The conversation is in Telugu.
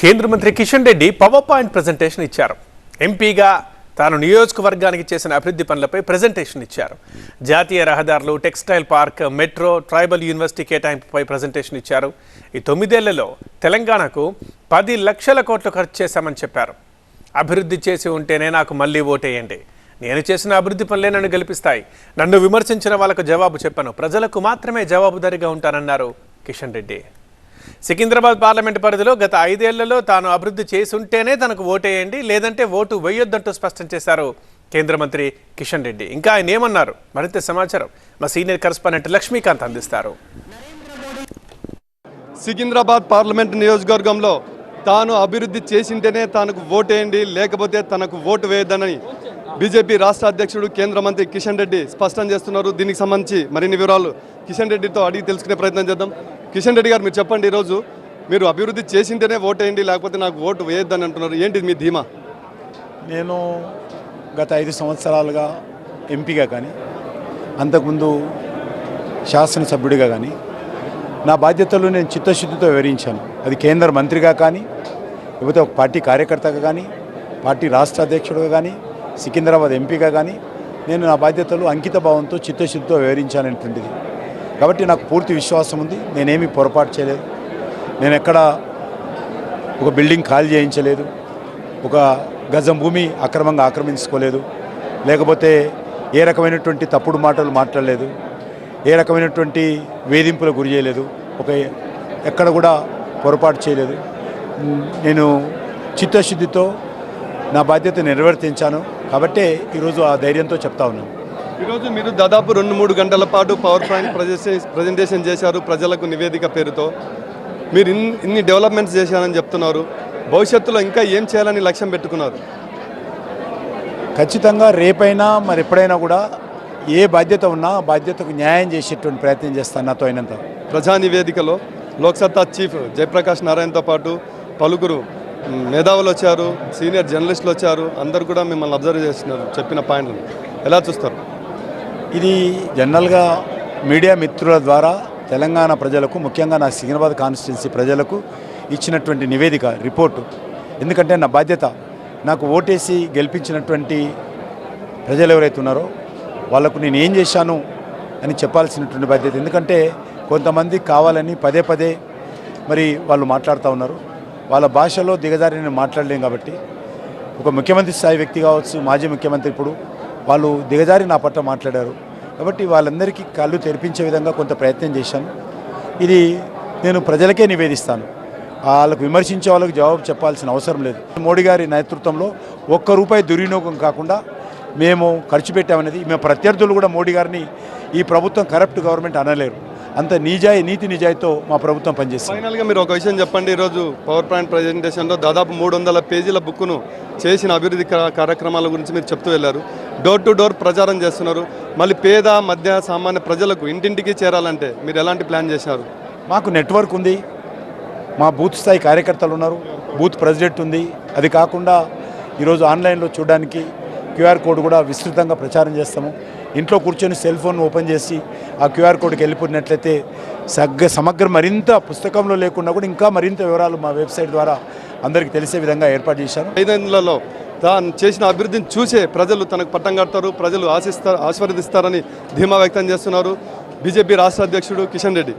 కేంద్ర మంత్రి Kishan Reddy power point presentation ఇచ్చారు. ఎంపీగా తాను నియోజకవర్గానికి చేసిన అభివృద్ధి పనులపై ప్రజెంటేషన్ ఇచ్చారు. జాతీయ రహదారులు textile park metro tribal university కేటాయింపుపై presentation ఇచ్చారు. ఈ తొమ్మిదేళ్ళలో తెలంగాణకు పది లక్షల కోట్లు ఖర్చు చేశామని చెప్పారు. అభివృద్ధి చేసి ఉంటేనే నాకు మళ్ళీ ఓటేయండి. నేను చేసిన అభివృద్ధి పనులే నన్ను గెలిపిస్తాయి. నన్ను విమర్శించిన వాళ్ళకు జవాబు చెప్పను. ప్రజలకు మాత్రమే జవాబుదారిగా ఉంటానన్నారు కిషన్ రెడ్డి. సికింద్రాబాద్ పార్లమెంటు పరిధిలో గత ఐదేళ్ళలో తాను అభివృద్ధి చేసి ఉంటేనే తనకు ఓటేయండి లేదంటే ఓటు వేయొద్దంటూ స్పష్టం చేశారు కేంద్ర మంత్రి కిషన్ రెడ్డి. ఇంకా ఆయన ఏమన్నారు? మరింత సమాచారం మా సీనియర్ కరెస్పాండెంట్ లక్ష్మీకాంత్ అందిస్తారు. సికింద్రాబాద్ పార్లమెంట్ నియోజకవర్గంలో తాను అభివృద్ధి చేసింటేనే తనకు ఓటేయండి లేకపోతే తనకు ఓటు వేయద్దనని బీజేపీ రాష్ట్ర అధ్యక్షుడు కేంద్ర మంత్రి కిషన్ రెడ్డి స్పష్టం చేస్తున్నారు. దీనికి సంబంధించి మరిన్ని వివరాలు కిషన్ రెడ్డితో అడిగి తెలుసుకునే ప్రయత్నం చేద్దాం. కిషన్ రెడ్డి గారు మీరు చెప్పండి ఈరోజు. మీరు అభివృద్ధి చేసింటేనే వేయండి లేకపోతే నాకు ఓటు వేయొద్దని అంటున్నారు. ఏంటి మీ ధీమా? నేను గత ఐదు సంవత్సరాలుగా ఎంపీగా కానీ అంతకుముందు శాసనసభ్యుడిగా కానీ నా బాధ్యతలు నేను చిత్తశుద్ధితో వివరించాను. అది కేంద్ర మంత్రిగా కానీ లేకపోతే ఒక పార్టీ కార్యకర్తగా కానీ పార్టీ రాష్ట్ర అధ్యక్షుడిగా కానీ సికింద్రాబాద్ ఎంపీగా కానీ నేను నా బాధ్యతలు అంకిత భావంతో చిత్తశుద్ధితో వివరించానటువంటిది కాబట్టి నాకు పూర్తి విశ్వాసం ఉంది. నేనేమి పొరపాటు చేయలేదు. నేను ఎక్కడ ఒక బిల్డింగ్ ఖాళీ చేయించలేదు. ఒక గజం భూమి అక్రమంగా ఆక్రమించుకోలేదు. లేకపోతే ఏ రకమైనటువంటి తప్పుడు మాటలు మాట్లాడలేదు. ఏ రకమైనటువంటి వేధింపులకు గురి చేయలేదు. ఒక ఎక్కడ కూడా పొరపాటు చేయలేదు. నేను చిత్తశుద్ధితో నా బాధ్యత నెరవేర్తించాను. కాబట్టే ఈరోజు ఆ ధైర్యంతో చెప్తా ఉన్నాను. ఈరోజు మీరు దాదాపు రెండు మూడు గంటల పాటు పవర్ పాయింట్ ప్రజెంటేషన్ చేశారు ప్రజలకు నివేదిక పేరుతో. మీరు ఇన్ని ఇన్ని డెవలప్మెంట్స్ చేశారని చెప్తున్నారు. భవిష్యత్తులో ఇంకా ఏం చేయాలని లక్ష్యం పెట్టుకున్నారు? ఖచ్చితంగా రేపైనా మరి ఎప్పుడైనా కూడా ఏ బాధ్యత ఉన్నా బాధ్యతకు న్యాయం చేసేటువంటి ప్రయత్నం చేస్తాను నాతో అయినంత. ప్రజా నివేదికలో లోక్సత్తా చీఫ్ జయప్రకాష్ నారాయణతో పాటు పలువురు మ్, మేధావులు వచ్చారు సీనియర్ జర్నలిస్టులు వచ్చారు. అందరు కూడా మిమ్మల్ని అబ్జర్వ్ చేస్తున్నారు చెప్పిన పాయింట్లు ఎలా చూస్తారు? ఇది జనరల్గా మీడియా మిత్రుల ద్వారా తెలంగాణ ప్రజలకు ముఖ్యంగా నా సికింద్రాబాద్ కాన్స్టిట్యున్సీ ప్రజలకు ఇచ్చినటువంటి నివేదిక రిపోర్టు. ఎందుకంటే నా బాధ్యత నాకు ఓటేసి గెలిపించినటువంటి ప్రజలు ఎవరైతే ఉన్నారో వాళ్ళకు నేను ఏం చేశాను అని చెప్పాల్సినటువంటి బాధ్యత. ఎందుకంటే కొంతమంది కావాలని పదే పదే మరి వాళ్ళు మాట్లాడుతూ ఉన్నారు. వాళ్ళ భాషలో దిగజారి నేను మాట్లాడలేం కాబట్టి. ఒక ముఖ్యమంత్రి స్థాయి వ్యక్తి కావచ్చు మాజీ ముఖ్యమంత్రి ఇప్పుడు వాళ్ళు దిగజారి నా పట్ల మాట్లాడారు. కాబట్టి వాళ్ళందరికీ కళ్ళు తెరిపించే విధంగా కొంత ప్రయత్నం చేశాను. ఇది నేను ప్రజలకే నివేదిస్తాను. వాళ్ళకు విమర్శించే వాళ్ళకి జవాబు చెప్పాల్సిన అవసరం లేదు. మోడీ గారి నేతృత్వంలో ఒక్క రూపాయి దుర్వినియోగం కాకుండా మేము ఖర్చు పెట్టామనేది మేము ప్రత్యర్థులు కూడా మోడీ గారిని ఈ ప్రభుత్వం కరప్ట్ గవర్నమెంట్ అనలేరు. అంత నిజాయి నీతి నిజాయితో మా ప్రభుత్వం పనిచేస్తుంది ఫైనల్గా మీరు ఒక విషయం చెప్పండి. ఈరోజు పవర్ పాయింట్ ప్రజెంటేషన్లో దాదాపు మూడు వందల పేజీల బుక్ను చేసిన అభివృద్ధి కార్యక్రమాల గురించి మీరు చెప్తూ వెళ్ళారు. డోర్ టు డోర్ ప్రచారం చేస్తున్నారు. మళ్ళీ పేద మధ్య సామాన్య ప్రజలకు ఇంటింటికి చేరాలంటే మీరు ఎలాంటి ప్లాన్ చేశారు? మాకు నెట్వర్క్ ఉంది. మా బూత్ స్థాయి కార్యకర్తలు ఉన్నారు. బూత్ ప్రెసిడెంట్ ఉంది. అది కాకుండా ఈరోజు ఆన్లైన్లో చూడడానికి క్యూఆర్ కోడ్ కూడా విస్తృతంగా ప్రచారం చేస్తాము. ఇంట్లో కూర్చొని సెల్ ఫోన్ ఓపెన్ చేసి ఆ క్యూఆర్ కోడ్కి వెళ్ళిపోయినట్లయితే సగ్గ సమగ్ర మరింత పుస్తకంలో లేకుండా కూడా ఇంకా మరింత వివరాలు మా వెబ్సైట్ ద్వారా అందరికీ తెలిసే విధంగా ఏర్పాటు చేశాను ఐదేళ్ళలో తాను చేసిన అభివృద్ధిని చూసే ప్రజలు తనకు పట్టం కడతారు ప్రజలు ఆశిస్తారు ఆశీర్వదిస్తారని ధీమా వ్యక్తం చేస్తున్నారు. బీజేపీ రాష్ట్ర అధ్యక్షుడు కిషన్ రెడ్డి.